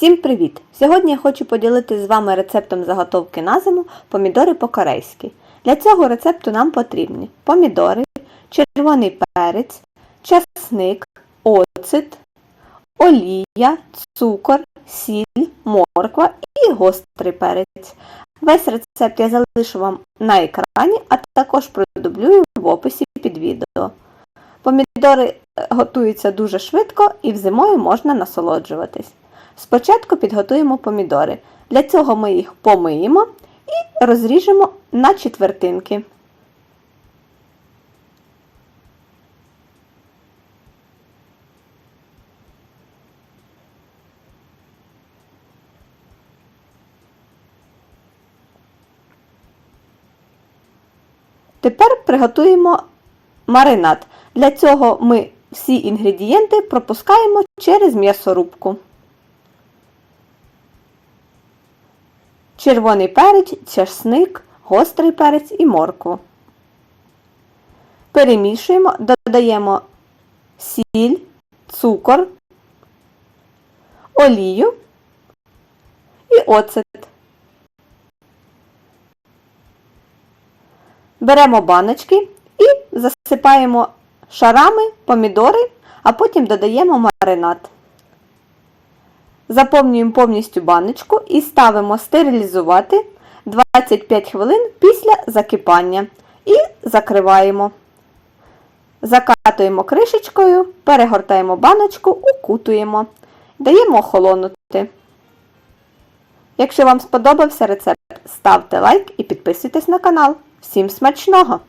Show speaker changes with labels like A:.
A: Всім привіт! Сьогодні я хочу поділитися з вами рецептом заготовки на зиму помідори по-корейськи. Для цього рецепту нам потрібні помідори, червоний перець, часник, оцет, олія, цукор, сіль, морква і гострий перець. Весь рецепт я залишу вам на екрані, а також продублюю в описі під відео. Помідори е, готуються дуже швидко і взимою можна насолоджуватись. Спочатку підготуємо помідори. Для цього ми їх помиємо і розріжемо на четвертинки. Тепер приготуємо маринад. Для цього ми всі інгредієнти пропускаємо через м'ясорубку. Червоний перець, чесник, гострий перець і моркву. Перемішуємо, додаємо сіль, цукор, олію і оцет. Беремо баночки і засипаємо шарами помідори, а потім додаємо маринад. Заповнюємо повністю баночку і ставимо стерилізувати 25 хвилин після закипання і закриваємо. Закатуємо кришечкою, перегортаємо баночку, укутуємо, даємо охолонути. Якщо вам сподобався рецепт, ставте лайк і підписуйтесь на канал. Всім смачного!